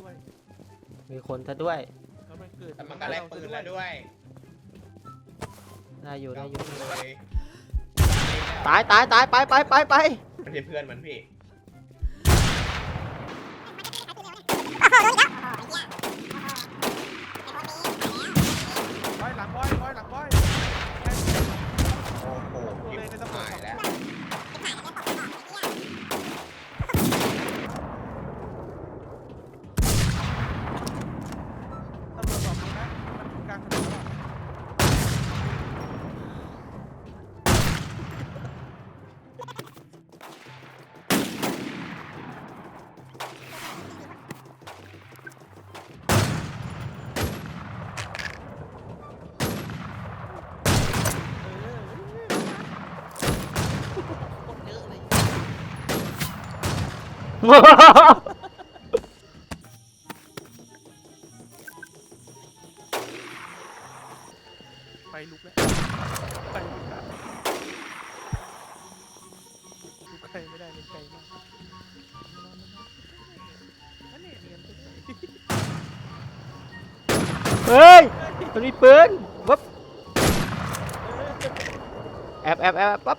ด้วยมีคนซะด้วยแล้วมันเกิดแต่มันก็แลกปืนแล้วด้วยได้อยู่ได้อยู่ เลยตายตายตายไปไปไปไป ไม่ใช่เพื่อนมันพี่ บอยหลังบอยบอยหลังบอย โอ้โหพี่หายแล้ว ตำรวจสอบดูนะมันอยู่กลางถนนอะ ไฟลุกแล้วไฟลุกแล้วลุกใครไม่ได้เลยไกลมากอันนี้เนียนไปด้วยเฮ้ยมันมีปืนวับแอบแอบแอบปั๊บ